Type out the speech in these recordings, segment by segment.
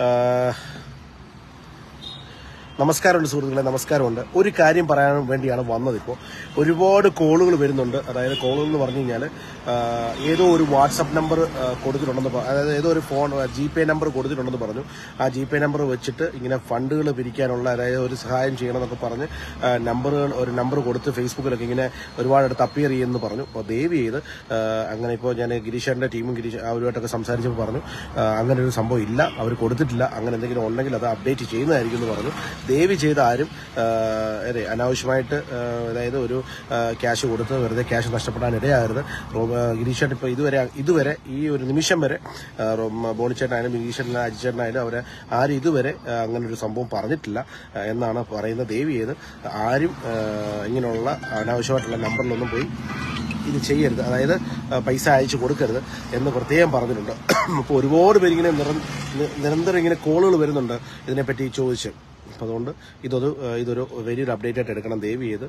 呃 നമസ്കാരമുണ്ട് സുഹൃത്തുക്കളെ നമസ്കാരമുണ്ട്. ഒരു കാര്യം പറയാൻ വേണ്ടിയാണ് വന്നത് ഇപ്പോൾ ഒരുപാട് കോളുകൾ വരുന്നുണ്ട്. അതായത് കോളുകൾ എന്ന് പറഞ്ഞു കഴിഞ്ഞാൽ ഏതോ ഒരു വാട്സപ്പ് നമ്പർ കൊടുത്തിട്ടുണ്ടെന്ന് അതായത് ഏതോ ഒരു ഫോൺ ജി പേ നമ്പർ കൊടുത്തിട്ടുണ്ടെന്ന് പറഞ്ഞു. ആ ജി പേ നമ്പർ വെച്ചിട്ട് ഇങ്ങനെ ഫണ്ടുകൾ പിരിക്കാനുള്ള അതായത് ഒരു സഹായം ചെയ്യണമെന്നൊക്കെ പറഞ്ഞ് നമ്പറുകൾ ഒരു നമ്പർ കൊടുത്ത് ഫേസ്ബുക്കിലൊക്കെ ഇങ്ങനെ ഒരുപാട് അപ്പിയർ ചെയ്യുമെന്ന് പറഞ്ഞു. അപ്പോൾ ദയവ് ചെയ്ത് അങ്ങനെ ഇപ്പോൾ ഞാൻ ഗിരീഷറിന്റെ ടീമും ഗിരീഷ് അവരുമായിട്ടൊക്കെ സംസാരിച്ചപ്പോൾ പറഞ്ഞു അങ്ങനെ ഒരു സംഭവം ഇല്ല അവർ കൊടുത്തിട്ടില്ല അങ്ങനെ എന്തെങ്കിലും ഉണ്ടെങ്കിൽ അത് അപ്ഡേറ്റ് ചെയ്യുന്നതായിരിക്കും എന്ന് പറഞ്ഞു. ദയവ് ചെയ്ത് ആരും അതെ അനാവശ്യമായിട്ട് അതായത് ഒരു ക്യാഷ് കൊടുത്ത് വെറുതെ ക്യാഷ് നഷ്ടപ്പെടാൻ ഇടയാകരുത്. ഗിരീഷേട്ടൻ ഇപ്പോൾ ഇതുവരെ ഇതുവരെ ഈ ഒരു നിമിഷം വരെ ബോണിച്ചേട്ടനായാലും ഗിരീഷേട്ടനായാലും അജിച്ചേട്ടനായാലും അവരെ ആരും ഇതുവരെ അങ്ങനെ ഒരു സംഭവം പറഞ്ഞിട്ടില്ല എന്നാണ് പറയുന്നത്. ദയവ് ചെയ്ത് ആരും ഇങ്ങനെയുള്ള അനാവശ്യമായിട്ടുള്ള നമ്പറിലൊന്നും പോയി ഇത് ചെയ്യരുത്. അതായത് പൈസ അയച്ചു കൊടുക്കരുത് എന്ന് പ്രത്യേകം പറഞ്ഞിട്ടുണ്ട്. അപ്പോൾ ഒരുപാട് പേര് ഇങ്ങനെ നിരന്തരം ഇങ്ങനെ കോളുകൾ വരുന്നുണ്ട് ഇതിനെപ്പറ്റി ചോദിച്ച്. അതുകൊണ്ട് ഇതൊരു ഇതൊരു വലിയൊരു അപ്ഡേറ്റ് ആയിട്ട് എടുക്കണം ദയവ് ചെയ്ത്.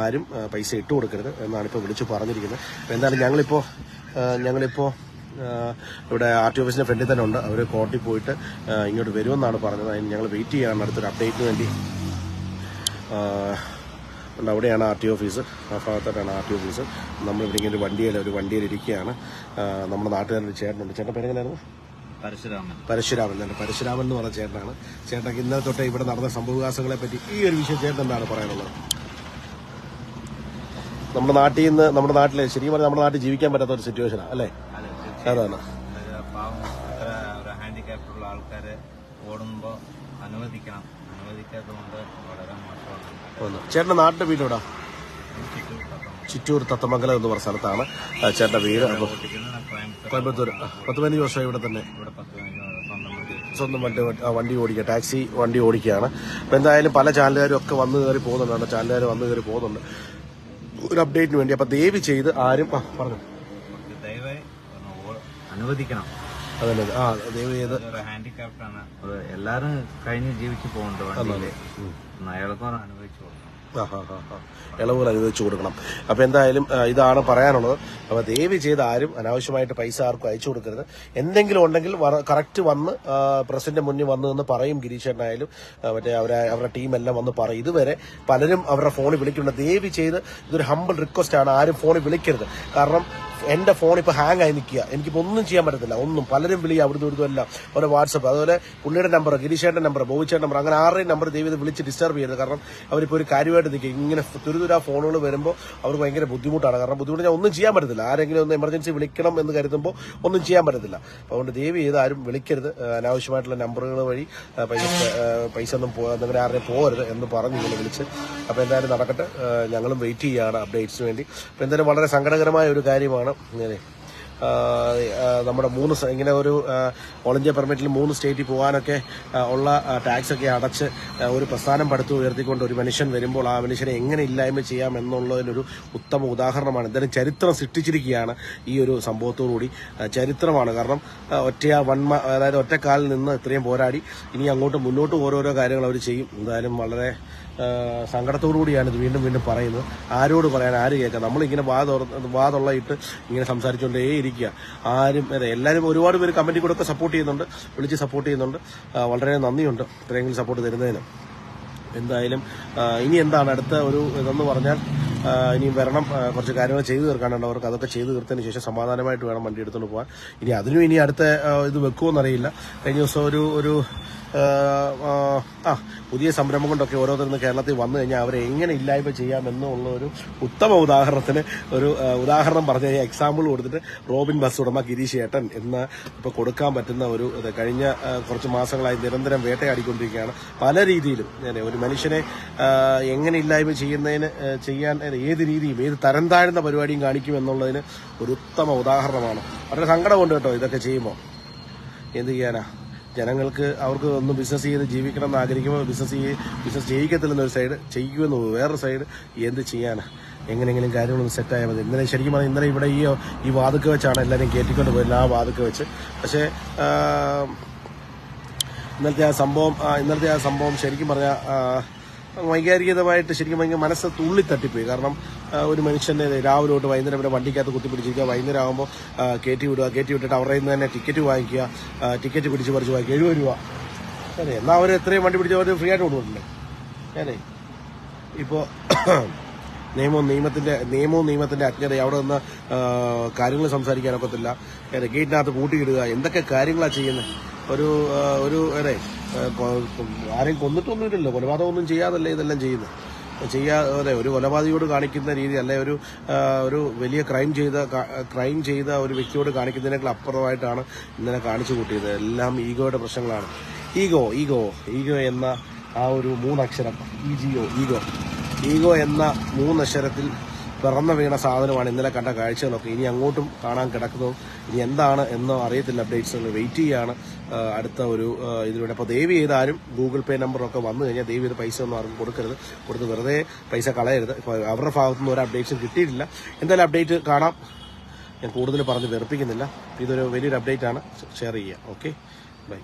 ആരും പൈസ ഇട്ട് കൊടുക്കരുത് എന്നാണ് ഇപ്പോൾ വിളിച്ചു പറഞ്ഞിരിക്കുന്നത്. എന്തായാലും ഞങ്ങളിപ്പോൾ ഞങ്ങളിപ്പോൾ ഇവിടെ ആർ ടി ഓഫീസിന്റെ ഫ്രണ്ടിൽ തന്നെ ഉണ്ട്. അവർ കോർട്ടിൽ പോയിട്ട് ഇങ്ങോട്ട് വരുമെന്നാണ് പറഞ്ഞത്. അതിന് ഞങ്ങൾ വെയിറ്റ് ചെയ്യാണ് അടുത്തൊരു അപ്ഡേറ്റിന് വേണ്ടി. ഉണ്ട് അവിടെയാണ് ആർ ടി ഓഫീസ്. ആ ഭാഗത്തായിട്ടാണ് ആർ ടി ഓഫീസ്. നമ്മളിവിടെ ഇങ്ങനെ ഒരു വണ്ടിയിൽ ഒരു വണ്ടിയിൽ ഇരിക്കുകയാണ് നമ്മുടെ നാട്ടുകാരൊരു ചേട്ടനുണ്ട്. ചേട്ടൻ പേരെങ്ങനെയായിരുന്നു? പരശുരാമൻ. പരശുരാമൻ തന്നെ പരശുരാമൻ എന്ന് പറഞ്ഞ ചേട്ടനാണ്. ചേട്ടൻ ഇന്നലെ തൊട്ടേ ഇവിടെ നടന്ന സംഭവവികാസങ്ങളെ പറ്റി ഈ ഒരു വിഷയം ചേട്ടൻ എന്താണ് പറയാനുള്ളത്? നമ്മുടെ നാട്ടിൽ നിന്ന് നമ്മുടെ നാട്ടിലെ ശരിക്കും പറഞ്ഞാൽ നമ്മുടെ നാട്ടിൽ ജീവിക്കാൻ പറ്റാത്ത ഒരു സിറ്റുവേഷനാണ് അല്ലേ? അതെ അതാണ്. ഒരു ആൾക്കാരെ ഓടുമ്പോൾ അനുവദിക്കണം. അനുവദിക്കാത്തതുകൊണ്ട് വളരെ മോശമാണ്. ചേട്ടന്റെ നാട്ടിന്റെ വീട് എവിടാ? ചിറ്റൂർ തത്തമംഗലം എന്ന് പറഞ്ഞ സ്ഥലത്താണ് ചേട്ടന്റെ വീട്. കോയമ്പത്തൂർ പത്ത് പതിനഞ്ച് വർഷം ഇവിടെ തന്നെ. സ്വന്തം വണ്ടി വണ്ടി ഓടിക്കുക ടാക്സി വണ്ടി ഓടിക്കുകയാണ്. അപ്പോൾ എന്തായാലും പല ചാനലുകാരും ഒക്കെ വന്ന് കയറി പോകുന്നുണ്ട്. ചാനലുകാർ വന്ന് കയറി പോകുന്നുണ്ട്. ഒരു അപ്ഡേറ്റിന് വേണ്ടി. അപ്പം ദേവി ചെയ്ത് ആരും ആ പറഞ്ഞു. അനുവദിക്കണം. അതല്ലേ ആ ദയവ് ചെയ്ത്. ഹാൻഡിക്യാപ്ഡ് ആണ് എല്ലാരും കഴിഞ്ഞ് ജീവിച്ചു പോകുന്നുണ്ട് അനുഭവിച്ചു അയാൾക്കും ഒന്ന് ഇളവുകൾ അനുവദിച്ചു കൊടുക്കണം. അപ്പോൾ എന്തായാലും ഇതാണ് പറയാനുള്ളത്. അപ്പോൾ ദയവ് ചെയ്ത് ആരും അനാവശ്യമായിട്ട് പൈസ ആർക്കും അയച്ചു കൊടുക്കരുത്. എന്തെങ്കിലും ഉണ്ടെങ്കിൽ കറക്റ്റ് വന്ന് പ്രസിഡന്റ് മുന്നിൽ വന്നു എന്ന് പറയും ഗിരീശേട്ടനായാലും മറ്റേ അവരെ അവരുടെ ടീമെല്ലാം വന്ന് പറയും. ഇതുവരെ പലരും അവരുടെ ഫോണിൽ വിളിക്കുന്നുണ്ട്. ദയവ് ചെയ്ത് ഇതൊരു ഹമ്പിൾ റിക്വസ്റ്റ് ആണ്. ആരും ഫോണിൽ വിളിക്കരുത്. കാരണം എന്റെ ഫോൺ ഇപ്പൊ ഹാങ് ആയി നിൽക്കുക. എനിക്കിപ്പോ ഒന്നും ചെയ്യാൻ പറ്റത്തില്ല. ഒന്നും. പലരും വിളി അവിടുന്ന് ഇവിടുന്ന് എല്ലാം. ഓരോ വാട്സപ്പ് അതുപോലെ പുള്ളിയുടെ നമ്പർ ഗിരീഷേന്റെ നമ്പർ ബോബിച്ചേട്ടൻ നമ്പർ അങ്ങനെ ആരുടെയും നമ്പർ ദൈവം വിളിച്ച് ഡിസ്റ്റർബ് ചെയ്യരുത്. കാരണം അവരിപ്പോൾ ഒരു കാര്യമായിട്ട് നിൽക്കുക. ഇങ്ങനെ തുരുതുരാ ഫോണുകൾ വരുമ്പോൾ അവർക്ക് ഭയങ്കര ബുദ്ധിമുട്ടാണ്. കാരണം ബുദ്ധിമുട്ട് ഞാൻ ഒന്നും ചെയ്യാൻ പറ്റത്തില്ല. ആരെങ്കിലും ഒന്ന് എമർജൻസി വിളിക്കണം എന്ന് കരുതുമ്പോൾ ഒന്നും ചെയ്യാൻ പറ്റത്തില്ല. അതുകൊണ്ട് ദൈവം ചെയ്ത് ആരും വിളിക്കരുത്. അനാവശ്യമായിട്ടുള്ള നമ്പറുകൾ വഴി പൈസ പൈസ ഒന്നും നിങ്ങളുടെ ആരുടെയും പോകരുത് എന്ന് പറഞ്ഞു ഇങ്ങനെ വിളിച്ച്. അപ്പോൾ എന്തായാലും നടക്കട്ടെ. ഞങ്ങളും വെയിറ്റ് ചെയ്യുകയാണ് അപ്ഡേറ്റ്സിന് വേണ്ടി. അപ്പോൾ എന്തായാലും വളരെ സങ്കടകരമായ ഒരു കാര്യമാണ്. ഇങ്ങനെ ആ, ആ, നമ്മുടെ മൂന്ന് ഇങ്ങനെ ഒരു ഓൾ പെർമിറ്റിൽ മൂന്ന് സ്റ്റേറ്റിൽ പോകാനൊക്കെ ഉള്ള ടാക്സ് ഒക്കെ അടച്ച് ഒരു പ്രസ്ഥാനം പടുത്തു ഉയർത്തിക്കൊണ്ട് ഒരു മനുഷ്യൻ വരുമ്പോൾ ആ മനുഷ്യനെ എങ്ങനെ ഇല്ലായ്മ ചെയ്യാം എന്നുള്ളതിനൊരു ഉത്തമ ഉദാഹരണമാണ്. എന്തായാലും ചരിത്രം സൃഷ്ടിച്ചിരിക്കുകയാണ് ഈ ഒരു സംഭവത്തോടുകൂടി. ചരിത്രമാണ്. കാരണം ഒറ്റയാ വൺമ അതായത് ഒറ്റക്കാലിൽ നിന്ന് ഇത്രയും പോരാടി. ഇനി അങ്ങോട്ട് മുന്നോട്ട് ഓരോരോ കാര്യങ്ങൾ അവർ ചെയ്യും. എന്തായാലും വളരെ സങ്കടത്തോടുകൂടിയാണ് ഇത് വീണ്ടും വീണ്ടും പറയുന്നത്. ആരോട് പറയാൻ ആര് കേൾക്കാം? നമ്മളിങ്ങനെ വാ വാ തൊള്ളയിട്ട് ഇങ്ങനെ സംസാരിച്ചുകൊണ്ടേ ഇരിക്കുക. ആരും അതെ എല്ലാവരും ഒരുപാട് പേര് കമന്റിൽ കൂടെ ഒക്കെ സപ്പോർട്ട് ചെയ്യുന്നുണ്ട്. വിളിച്ച് സപ്പോർട്ട് ചെയ്യുന്നുണ്ട്. വളരെ നന്ദിയുണ്ട് ഇത്രയെങ്കിലും സപ്പോർട്ട് തരുന്നതിന്. എന്തായാലും ഇനി എന്താണ് അടുത്ത ഒരു ഇതെന്ന് പറഞ്ഞാൽ ഇനിയും വരണം കുറച്ച് കാര്യങ്ങൾ ചെയ്തു തീർക്കാനുണ്ട് അവർക്ക്. അതൊക്കെ ചെയ്തു തീർത്തതിന് ശേഷം സമാധാനമായിട്ട് വേണം വണ്ടി എടുത്തുകൊണ്ട് പോകാൻ ഇനി അതിനും ഇനി അടുത്ത ഇത് വെക്കുമെന്നറിയില്ല കഴിഞ്ഞ ദിവസം ഒരു ഒരു ആ, പുതിയ സംരംഭം കൊണ്ടൊക്കെ ഓരോരുത്തരും കേരളത്തിൽ വന്നു കഴിഞ്ഞാൽ അവരെ എങ്ങനെ ഇല്ലായ്മ ചെയ്യാമെന്നുള്ള ഒരു ഉത്തമ ഉദാഹരണത്തിന് ഒരു ഉദാഹരണം പറഞ്ഞു എക്സാമ്പിൾ കൊടുത്തിട്ട് റോബിൻ ബസ് ഉടമ ഗിരീഷ് ഏട്ടൻ എന്ന് ഇപ്പോൾ കൊടുക്കാൻ പറ്റുന്ന ഒരു കഴിഞ്ഞ കുറച്ച് മാസങ്ങളായി നിരന്തരം വേട്ടയാടിക്കൊണ്ടിരിക്കുകയാണ്. പല രീതിയിലും ഒരു മനുഷ്യനെ എങ്ങനെ ഇല്ലായ്മ ചെയ്യുന്നതിന് ചെയ്യാൻ ഏത് രീതിയും ഏത് തരം താഴ്ന്ന പരിപാടിയും കാണിക്കും എന്നുള്ളതിന് ഒരു ഉത്തമ ഉദാഹരണമാണ്. വളരെ സങ്കടമുണ്ട് കേട്ടോ ഇതൊക്കെ ചെയ്യുമ്പോൾ എന്ത് ചെയ്യാനാ? ജനങ്ങൾക്ക് അവർക്ക് ഒന്ന് ബിസിനസ് ചെയ്ത് ജീവിക്കണം എന്ന് ആഗ്രഹിക്കുമ്പോൾ ബിസിനസ് ചെയ്ത് ബിസിനസ് ചെയ്യിക്കത്തില്ലെന്നൊരു സൈഡ് ചെയ്യിക്കുമെന്ന് വേറൊരു സൈഡ് എന്ത് ചെയ്യാനാണ് എങ്ങനെയെങ്കിലും കാര്യങ്ങളൊന്ന് സെറ്റായാൽ മതി. ഇന്നലെ ശരിക്കും പറഞ്ഞാൽ ഇന്നലെ ഇവിടെ ഈ ഈ വാതുക്ക വെച്ചാണ് എല്ലാവരും കയറ്റിക്കൊണ്ട് പോയത് ആ വാതുക്ക വെച്ച്. പക്ഷേ ഇന്നലത്തെ ആ സംഭവം ഇന്നലത്തെ ആ സംഭവം ശരിക്കും പറഞ്ഞാൽ വൈകാരികതമായിട്ട് ശരിക്കും ഭയങ്കര മനസ്സ് തുള്ളി തട്ടിപ്പോയി കാരണം ഒരു മനുഷ്യന്റെ രാവിലെ തൊട്ട് വൈകുന്നേരം വരെ വണ്ടിക്കകത്ത് കുത്തിപ്പിടിച്ചിരിക്കുക. വൈകുന്നേരം ആകുമ്പോൾ കയറ്റി വിടുക കയറ്റി വിട്ടിട്ട് അവരുടെ നിന്ന് തന്നെ ടിക്കറ്റ് വാങ്ങിക്കുക ടിക്കറ്റ് പിടിച്ച് പറിച്ച് വാങ്ങിക്കുക എഴുപത് രൂപ. അതെ എന്നാൽ അവർ എത്രയും വണ്ടി പിടിച്ച് അവർ ഫ്രീ ആയിട്ട് കൊടുക്കുന്നുണ്ട് ഞാനേ ഇപ്പോൾ നിയമവും നിയമത്തിന്റെ നിയമവും നിയമത്തിന്റെ അജ്ഞത അവിടെ നിന്ന് കാര്യങ്ങൾ സംസാരിക്കാനൊക്കത്തില്ല ഗേറ്റിനകത്ത് കൂട്ടിയിടുക എന്തൊക്കെ കാര്യങ്ങളാണ് ചെയ്യുന്നത്? ഒരു ഒരു അതെ ആരെയും കൊന്നിട്ടൊന്നുമില്ലല്ലോ. കൊലപാതകമൊന്നും ചെയ്യാതല്ലേ ഇതെല്ലാം ചെയ്യുന്നത് ചെയ്യാ അതെ ഒരു കൊലപാതകയോട് കാണിക്കുന്ന രീതി അല്ലെ ഒരു ഒരു വലിയ ക്രൈം ചെയ്ത ക്രൈം ചെയ്ത ഒരു വ്യക്തിയോട് കാണിക്കുന്നതിനേക്കാൾ അപ്പുറമായിട്ടാണ് ഇന്നലെ കാണിച്ചു കൂട്ടിയത്. എല്ലാം ഈഗോയുടെ പ്രശ്നങ്ങളാണ്. ഈഗോ ഈഗോ ഈഗോ എന്ന ആ ഒരു മൂന്നക്ഷരം. E G O ego. Ego എന്ന മൂന്നക്ഷരത്തിൽ പിറന്നു വീണ സാധനമാണ് ഇന്നലെ കണ്ട കാഴ്ചകളൊക്കെ. ഇനി അങ്ങോട്ടും കാണാൻ കിടക്കുന്നു. ഇനി എന്താണ് എന്നോ അറിയത്തില്ല. അപ്ഡേറ്റ്സ് വെയിറ്റ് ചെയ്യാണ്. അടുത്ത ഒരു ഇതിലൂടെ അപ്പോൾ ദയവ് ചെയ്താലും ഗൂഗിൾ പേ നമ്പറൊക്കെ വന്നു കഴിഞ്ഞാൽ ദേവി ചെയ്ത് പൈസ ഒന്നും ആർക്കും കൊടുക്കരുത്. കൊടുത്ത് വെറുതെ പൈസ കളയരുത്. ഇപ്പോൾ അവരുടെ ഭാഗത്തുനിന്ന് ഒരു അപ്ഡേറ്റ്സും കിട്ടിയിട്ടില്ല. എന്തായാലും അപ്ഡേറ്റ് കാണാം. ഞാൻ കൂടുതൽ പറഞ്ഞ് വെറുപ്പിക്കുന്നില്ല. ഇതൊരു വലിയൊരു അപ്ഡേറ്റ് ആണ് ഷെയർ ചെയ്യുക. ഓക്കെ? ബൈ.